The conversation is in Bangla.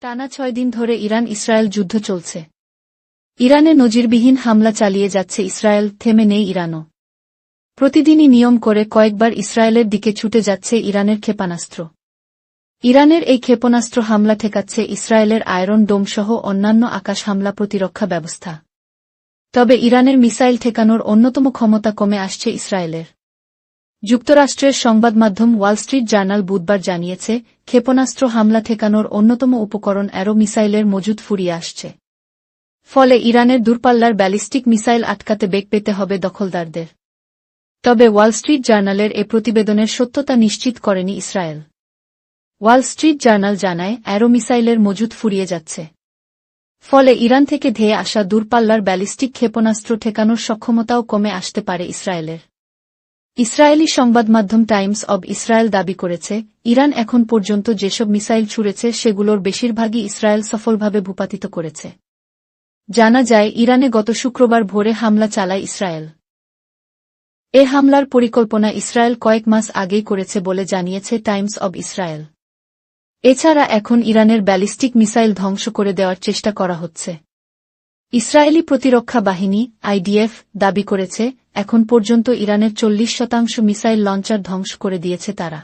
টানা ছয় দিন ধরে ইরান ইসরায়েল যুদ্ধ চলছে। ইরানে নজিরবিহীন হামলা চালিয়ে যাচ্ছে ইসরায়েল, থেমে নেই ইরানও। প্রতিদিনই নিয়ম করে কয়েকবার ইসরায়েলের দিকে ছুটে যাচ্ছে ইরানের ক্ষেপণাস্ত্র। ইরানের এই ক্ষেপণাস্ত্র হামলা ঠেকাচ্ছে ইসরায়েলের আয়রন ডোমসহ অন্যান্য আকাশ হামলা প্রতিরক্ষা ব্যবস্থা। তবে ইরানের মিসাইল ঠেকানোর অন্যতম ক্ষমতা কমে আসছে ইসরায়েলের। যুক্তরাষ্ট্রের সংবাদ মাধ্যম ওয়াল স্ট্রিট জার্নাল বুধবার জানিয়েছে, ক্ষেপণাস্ত্র হামলা ঠেকানোর অন্যতম উপকরণ অ্যারো মিসাইলের মজুদ ফুরিয়ে আসছে। ফলে ইরানের দূরপাল্লার ব্যালিস্টিক মিসাইল আটকাতে বেগ পেতে হবে দখলদারদের। তবে ওয়াল স্ট্রিট জার্নালের এ প্রতিবেদনের সত্যতা নিশ্চিত করেনি ইসরায়েল। ওয়াল স্ট্রিট জার্নাল জানায়, অ্যারো মিসাইলের মজুদ ফুরিয়ে যাচ্ছে। ফলে ইরান থেকে ধেয়ে আসা দূরপাল্লার ব্যালিস্টিক ক্ষেপণাস্ত্র ঠেকানোর সক্ষমতাও কমে আসতে পারে ইসরায়েলের। ইসরায়েলি সংবাদ মাধ্যম টাইমস অব ইসরায়েল দাবি করেছে, ইরান এখন পর্যন্ত যেসব মিসাইল ছুড়েছে সেগুলোর বেশিরভাগই ইসরায়েল সফলভাবে ভূপাতিত করেছে। জানা যায়, ইরানে গত শুক্রবার ভোরে হামলা চালায় ইসরায়েল। এ হামলার পরিকল্পনা ইসরায়েল কয়েক মাস আগেই করেছে বলে জানিয়েছে টাইমস অব ইসরায়েল। এছাড়া এখন ইরানের ব্যালিস্টিক মিসাইল ধ্বংস করে দেওয়ার চেষ্টা করা হচ্ছে। ইসরায়েলি প্রতিরক্ষা বাহিনী, আইডিএফ, দাবি করেছে এখন পর্যন্ত ইরানের চল্লিশ শতাংশ মিসাইল লঞ্চার ধ্বংস করে দিয়েছে তারা।